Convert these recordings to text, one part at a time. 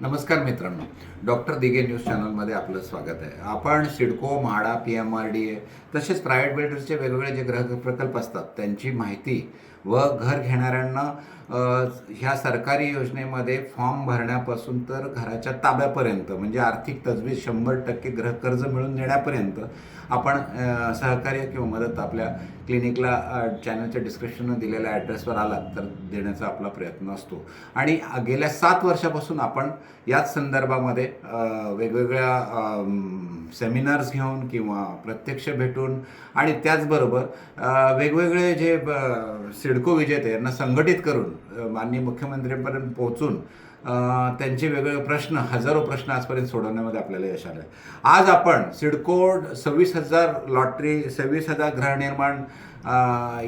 नमस्कार मित्रांनो. डॉक्टर दिगे न्यूज चॅनलमध्ये आपलं स्वागत आहे. आपण CIDCO MHADA P M R D A तसेच प्रायव्हेट बिल्डर्सचे वेगवेगळे जे ग्रह प्रकल्प असतात त्यांची माहिती व घर घेणाऱ्यांना ह्या सरकारी योजनेमध्ये फॉर्म भरण्यापासून तर घराच्या ताब्यापर्यंत म्हणजे आर्थिक तजवीज शंभर टक्के गृहकर्ज कर्ज मिळून देण्यापर्यंत आपण सहकार्य किंवा मदत आपल्या क्लिनिकला चॅनलच्या डिस्क्रिप्शननं दिलेल्या ॲड्रेसवर आलात तर देण्याचा आपला प्रयत्न असतो. आणि गेल्या सात वर्षापासून आपण याच संदर्भामध्ये वेगवेगळ्या सेमिनार्स घेऊन किंवा प्रत्यक्ष भेटून आणि त्याचबरोबर वेगवेगळे जे ब- सिडको विजेते यांना संघटित करून माननीय मुख्यमंत्र्यांपर्यंत पोहोचून त्यांचे वेगवेगळे प्रश्न हजारो प्रश्न आजपर्यंत सोडवण्यामध्ये आपल्याला यश आलं आज आपण सिडको सव्वीस हजार लॉटरी सव्वीस हजार गृहनिर्माण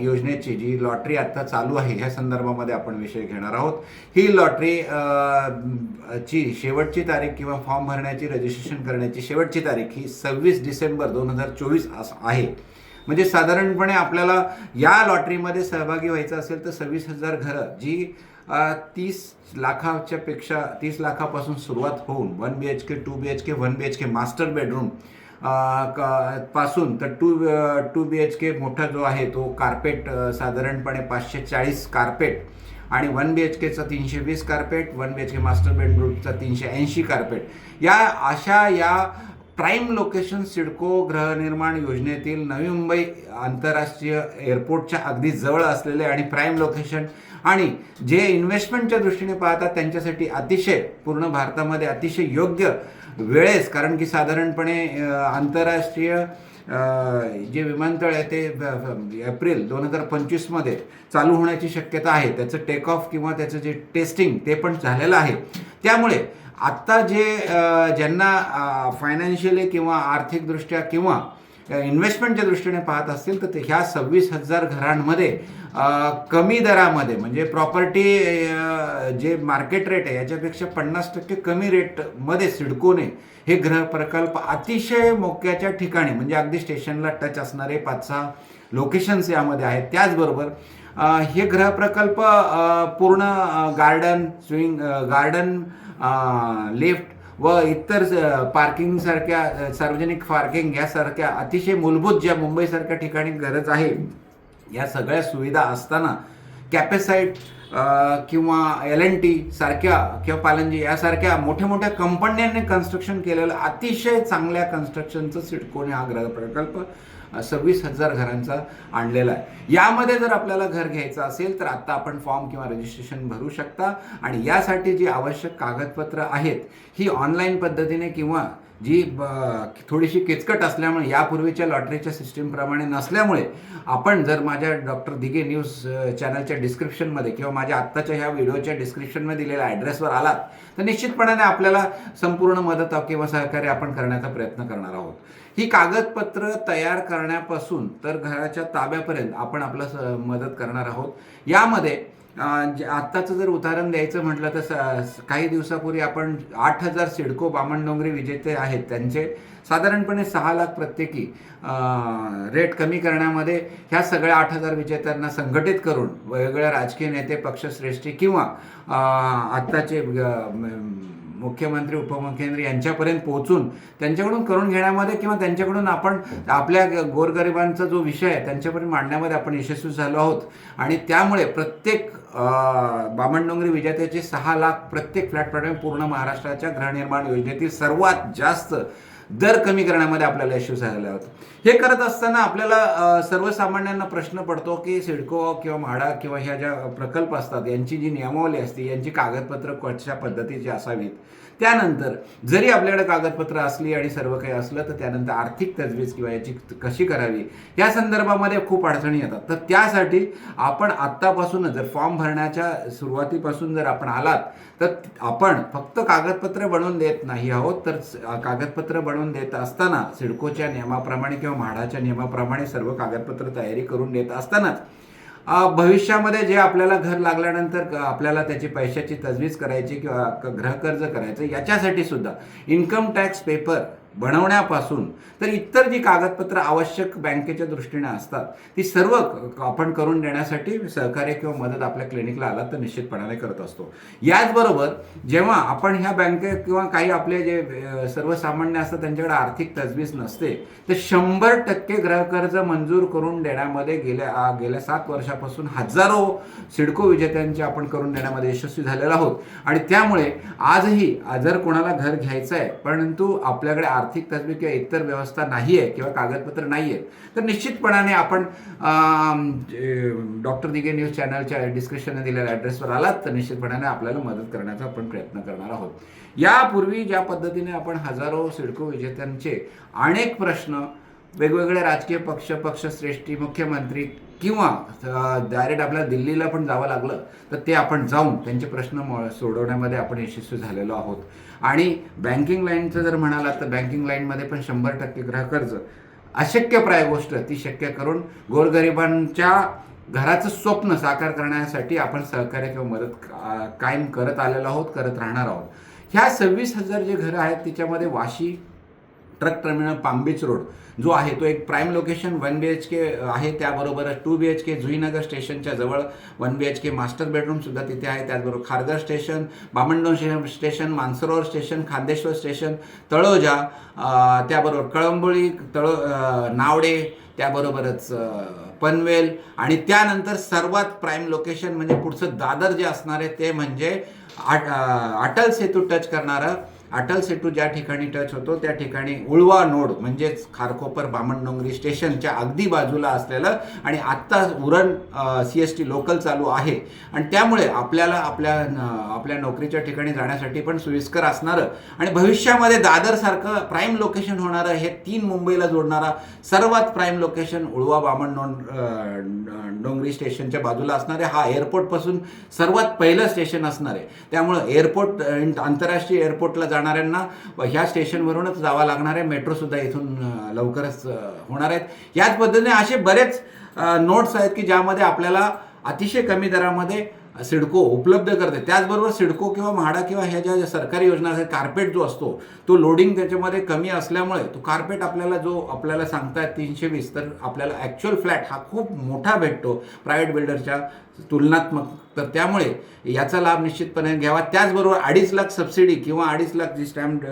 योजनेची जी लॉटरी आत्ता चालू आहे ह्या संदर्भामध्ये आपण विषय घेणार आहोत. ही लॉटरी ची शेवटची तारीख किंवा फॉर्म भरण्याची रजिस्ट्रेशन करण्याची शेवटची तारीख ही सव्वीस डिसेंबर दोन हजार चोवीस आहे. म्हणजे साधारणपणे आपल्याला या लॉटरीमध्ये सहभागी व्हायचं असेल तर सव्वीस हजार घरं जी तीस लाखाच्या पेक्षा तीस लाखापासून सुरुवात होऊन one B H K two B H K one B H K master बेडरूमपासून तर two two B H K मोठा जो आहे तो कार्पेट साधारणपणे पाचशे चाळीस कार्पेट आणि वन बी एच केचा तीनशे वीस carpet one B H K master बेडरूमचा तीनशे ऐंशी कार्पेट या अशा या प्राईम लोकेशन सिडको गृहनिर्माण योजनेतील नवी मुंबई आंतरराष्ट्रीय एअरपोर्टच्या अगदी जवळ असलेले आणि प्राईम लोकेशन आणि जे इन्व्हेस्टमेंटच्या दृष्टीने पाहतात त्यांच्यासाठी अतिशय पूर्ण भारतामध्ये अतिशय योग्य वेळेस कारण की साधारणपणे आंतरराष्ट्रीय जे विमानतळ आहे ते एप्रिल दोन हजार पंचवीसमध्ये चालू होण्याची शक्यता आहे. त्याचं टेक ऑफ किंवा त्याचं जे टेस्टिंग ते पण झालेलं आहे. त्यामुळे आत्ता जे ज्यांना फायनान्शियली किंवा आर्थिकदृष्ट्या किंवा इन्व्हेस्टमेंटच्या दृष्टीने पाहत असतील तर ते ह्या सव्वीस हजार घरांमध्ये कमी दरामध्ये म्हणजे प्रॉपर्टी जे मार्केट रेट आहे याच्यापेक्षा पन्नास टक्के कमी रेटमध्ये सिडकोने हे ग्रह प्रकल्प अतिशय मोक्याच्या ठिकाणी म्हणजे अगदी स्टेशनला टच असणारे पाच सहा लोकेशन्स यामध्ये आहेत. त्याचबरोबर हे ग्रह प्रकल्प पूर्ण गार्डन स्विंग गार्डन लिफ्ट व इतर पार्किंग सारख्या सार्वजनिक पार्किंग यासारख्या अतिशय मूलभूत ज्या मुंबईसारख्या ठिकाणी गरज आहे या सगळ्या सुविधा असताना कॅपेसाईट किंवा एल एन टी सारख्या किंवा पालनजी यासारख्या मोठ्या मोठ्या कंपन्यांनी कन्स्ट्रक्शन केलेलं अतिशय चांगल्या कन्स्ट्रक्शनचं सिडकोने हा ग्रह प्रकल्प सव्वीस हजार घरांचा आणलेला आहे. यामध्ये जर आपल्याला घर घ्यायचं असेल तर आत्ता आपण फॉर्म किंवा रजिस्ट्रेशन भरू शकता. आणि यासाठी जी आवश्यक कागदपत्र आहेत ही ऑनलाईन पद्धतीने किंवा जी ब- थोडीशी किचकट असल्यामुळे यापूर्वीच्या लॉटरीच्या सिस्टीमप्रमाणे नसल्यामुळे आपण जर माझ्या डॉक्टर दिगे न्यूज चॅनलच्या डिस्क्रिप्शनमध्ये किंवा माझ्या आत्ताच्या ह्या व्हिडिओच्या डिस्क्रिप्शनमध्ये दिलेल्या ॲड्रेसवर आलात तर निश्चितपणाने आपल्याला संपूर्ण मदत किंवा सहकार्य आपण करण्याचा प्रयत्न करणार आहोत. ही कागदपत्र तयार करण्यापासून तर घराच्या ताब्यापर्यंत आपण आपलं स- मदत करणार आहोत. यामध्ये जे- आत्ताचं जर उदाहरण द्यायचं म्हटलं तर स- काही दिवसापूर्वी आपण आठ हजार सिडको बामणडोंगरी विजेते आहेत. त्यांचे साधारणपणे सहा लाख प्रत्येकी रेट कमी करण्यामध्ये ह्या सगळ्या आठ हजार विजेत्यांना संघटित करून वेगवेगळ्या राजकीय नेते पक्षश्रेष्ठी किंवा आत्ताचे मुख्यमंत्री उपमुख्यमंत्री यांच्यापर्यंत पोहोचून त्यांच्याकडून करून घेण्यामध्ये किंवा त्यांच्याकडून आपण आपल्या गोरगरिबांचा जो विषय आहे त्यांच्यापर्यंत मांडण्यामध्ये आपण यशस्वी झालो आहोत. आणि त्यामुळे प्रत्येक बामणडोंगरी विजेत्याचे सहा लाख प्रत्येक फ्लॅट पूर्ण महाराष्ट्राच्या गृहनिर्माण योजनेतील सर्वात जास्त दर कमी करण्यामध्ये आपल्याला यशस्वी झालेला होता हे करत असताना आपल्याला सर्वसामान्यांना प्रश्न पडतो की सिडको किंवा म्हाडा किंवा ह्या ज्या प्रकल्प असतात यांची जी नियमावली असते यांची कागदपत्र कशा पद्धतीची असावीत? त्यानंतर जरी आपल्याकडे कागदपत्र असली आणि सर्व काही असलं तर त्यानंतर आर्थिक तजवीज किंवा याची कशी करावी या संदर्भामध्ये खूप अडचणी येतात. तर त्यासाठी आपण आत्तापासूनच जर फॉर्म भरण्याच्या सुरुवातीपासून जर आपण आलात तर आपण फक्त कागदपत्र बनवून देत नाही आहोत तर कागदपत्र बनवून देत असताना सिडकोच्या नियमाप्रमाणे किंवा म्हाडाच्या नियमाप्रमाणे सर्व कागदपत्र तयारी करून देत असतानाच भविष्यामध्ये जे आपल्याला घर लागल्यानंतर आपल्याला त्याची पैशाची तजवीज करायची किंवा गृहकर्ज करायचं याच्यासाठी सुद्धा इन्कम टॅक्स पेपर बनवण्यापासून तर इतर जी कागदपत्र आवश्यक बँकेच्या दृष्टीने असतात ती सर्व आपण करून देण्यासाठी सहकार्य किंवा मदत आपल्या क्लिनिकला आला तर निश्चितपणाने करत असतो. याचबरोबर जेव्हा आपण ह्या बँके किंवा काही आपले जे सर्वसामान्य असतात त्यांच्याकडे आर्थिक तजवीज नसते तर शंभर टक्के गृहकर्ज मंजूर करून देण्यामध्ये गेल्या गेल्या सात वर्षापासून हजारो सिडको विजेत्यांचे आपण करून देण्यामध्ये यशस्वी झालेलो आहोत. आणि त्यामुळे आजही जर कोणाला घर घ्यायचं आहे परंतु आपल्याकडे आर्थिक तजवीज किंवा इतर व्यवस्था नाही आहे किंवा कागदपत्र नाही आहेत तर निश्चितपणाने आपण डॉक्टर दिगे न्यूज चॅनलच्या डिस्क्रिप्शनने दिलेल्या ॲड्रेसवर आलात तर निश्चितपणाने आपल्याला मदत करण्याचा आपण प्रयत्न करणार आहोत. यापूर्वी ज्या पद्धतीने आपण हजारो सिडको विजेत्यांचे अनेक प्रश्न वेगवेगळे राजकीय पक्ष पक्षश्रेष्ठी मुख्यमंत्री किंवा डायरेक्ट आपल्याला दिल्लीला पण जावं लागलं तर ते आपण जाऊन त्यांचे प्रश्न सोडवण्यामध्ये आपण यशस्वी झालेलो आहोत. आणि बँकिंग लाईनचं जर म्हणालात तर बँकिंग लाईनमध्ये पण शंभर टक्के ग्राहकर्ज अशक्यप्राय गोष्ट ती शक्य करून गोरगरिबांच्या घराचं स्वप्न साकार करण्यासाठी आपण सहकार्य किंवा मदत का- कायम करत आलेलो आहोत करत राहणार आहोत. ह्या सव्वीस हजार जे घरं आहेत तिच्यामध्ये Vashi truck terminal Palm Beach road जो आहे तो एक prime location one B H K आहे. त्याबरोबरच two B H K Juinagar स्टेशनच्या जवळ one B H K master बेडरूमसुद्धा तिथे आहे. त्याचबरोबर Kharghar station Bamandon station Mansarovar station Khandeshwar station Taloja त्याबरोबर कळंबोळी तळो नावडे त्याबरोबरच पनवेल आणि त्यानंतर सर्वात प्राईम लोकेशन म्हणजे पुढचं दादर जे असणार आहे ते म्हणजे आट- अटल सेतू टच करणारं अटल सेतू ज्या ठिकाणी टच होतो त्या ठिकाणी उळवा नोड म्हणजेच खारकोपर बामणडोंगरी स्टेशनच्या अगदी बाजूला असलेलं आणि आत्ता Uran C S T local चालू आहे. आणि त्यामुळे आपल्याला आपल्या आपल्या नोकरीच्या ठिकाणी जाण्यासाठी पण सोयीस्कर असणारं आणि भविष्यामध्ये दादरसारखं प्राईम लोकेशन होणारं हे तीन मुंबईला जोडणारा सर्वात प्राईम लोकेशन उळवा बामण डोंगरी स्टेशनच्या बाजूला असणारे. हा एअरपोर्टपासून सर्वात पहिलं स्टेशन असणार. आहे त्यामुळे एअरपोर्ट आंतरराष्ट्रीय एअरपोर्टला जाणाऱ्यांना ह्या स्टेशनवरूनच जावं लागणार आहे. मेट्रोसुद्धा इथून लवकरच होणार आहेत. याच पद्धतीने असे बरेच नोट्स आहेत की ज्यामध्ये आपल्याला अतिशय कमी दरामध्ये सिडको उपलब्ध करते. त्याचबरोबर सिडको किंवा म्हाडा किंवा ह्या ज्या ज्या सरकारी योजना असतात कार्पेट जो असतो तो लोडिंग त्याच्यामध्ये कमी असल्यामुळे तो कार्पेट आपल्याला जो आपल्याला सांगतायत तीनशे वीस तर आपल्याला ॲक्च्युअल फ्लॅट हा खूप मोठा भेटतो. प्रायव्हेट बिल्डरच्या तुलनात्मक तर त्यामुळे याचा लाभ निश्चितपणे घ्यावा. त्याचबरोबर अडीच लाख सबसिडी किंवा अडीच लाख जी स्टॅम्प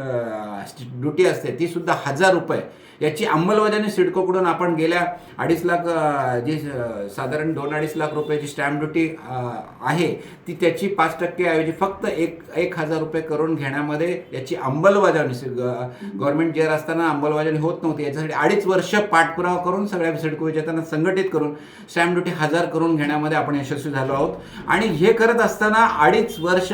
ड्युटी असते ती सुद्धा हजार रुपये याची अंमलबजावणी सिडकोकडून आपण गेल्या अडीच लाख जी साधारण दोन अडीच लाख रुपयाची स्टॅम्प ड्युटी आहे ती त्याची पाच टक्के ऐवजी फक्त एक एक हजार रुपये करून घेण्यामध्ये याची अंमलबजावणी गव्हर्नमेंट जेअर असताना अंमलबजावणी होत नव्हती. याच्यासाठी अडीच वर्ष पाठपुरावा करून सगळ्या सिडको विजेत्यांना संघटित करून स्टॅम्प ड्युटी हजार करून घेण्यामध्ये आपण यशस्वी झालो आहोत. आणि हे करत असताना अडीच वर्ष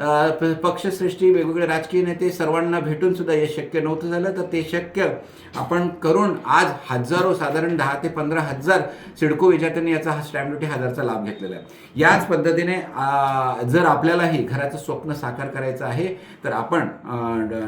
पक्षसृष्टी पक्षश्रेष्ठी वेगवेगळे राजकीय नेते सर्वांना भेटून सुद्धा हे शक्य नव्हतं झालं. तर ते शक्य आपण करून आज हजारो साधारण दहा ते पंधरा हजार सिडको विजेत्यांनी याचा हा स्टॅम्प ड्युटी हजारचा लाभ घेतलेला आहे. याच पद्धतीने जर आपल्यालाही घराचं स्वप्न साकार करायचं आहे तर आपण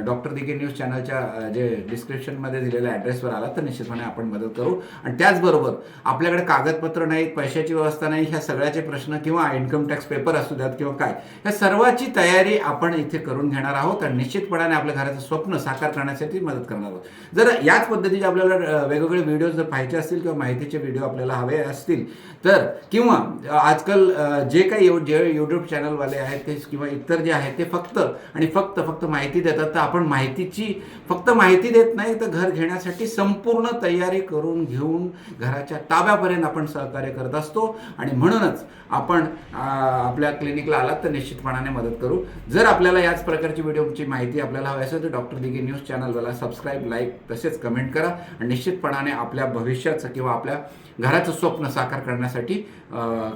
डॉक्टर दिगे न्यूज चॅनलच्या जे डिस्क्रिप्शनमध्ये दिलेल्या ॲड्रेसवर आला तर निश्चितपणे आपण मदत करू. आणि त्याचबरोबर आपल्याकडे कागदपत्र नाहीत पैशाची व्यवस्था नाही ह्या सगळ्याचे प्रश्न किंवा आय इन्कम टॅक्स पेपर असू द्यात किंवा काय ह्या सर्वाची तयारी आपण इथे करून घेणार आहोत आणि निश्चितपणाने आपल्या घराचं स्वप्न साकार करण्यासाठी मदत करणार आहोत. जर याच पद्धतीचे आपल्याला वेगवेगळे व्हिडिओ जर पाहिजे असतील किंवा माहितीचे व्हिडिओ आपल्याला हवे असतील तर किंवा आजकाल जे काही यू जे यूट्यूब चॅनलवाले आहेत ते किंवा इतर जे आहेत ते फक्त आणि फक्त फक्त माहिती देतात तर आपण माहितीची फक्त माहिती देत नाही तर घर घेण्यासाठी संपूर्ण तयारी करून घेऊन घराच्या ताब्यापर्यंत आपण सहकार्य करत असतो. आणि म्हणूनच आपण आपल्या क्लिनिकला आलात तर निश्चितपणाने मदत करू. जर आपल्याला याच प्रकारची व्हिडिओची माहिती आपल्याला हवी असेल तर डॉक्टर दिघे न्यूज चॅनलला सबस्क्राईब लाईक तसेच कमेंट करा. आणि निश्चितपणाने आपल्या भविष्याचं किंवा आपल्या घराचं स्वप्न साकार करण्यासाठी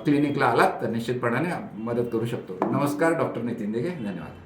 क्लिनिकला आलात तर निश्चितपणाने मदत करू शकतो. नमस्कार डॉक्टर नितीन दिघे धन्यवाद.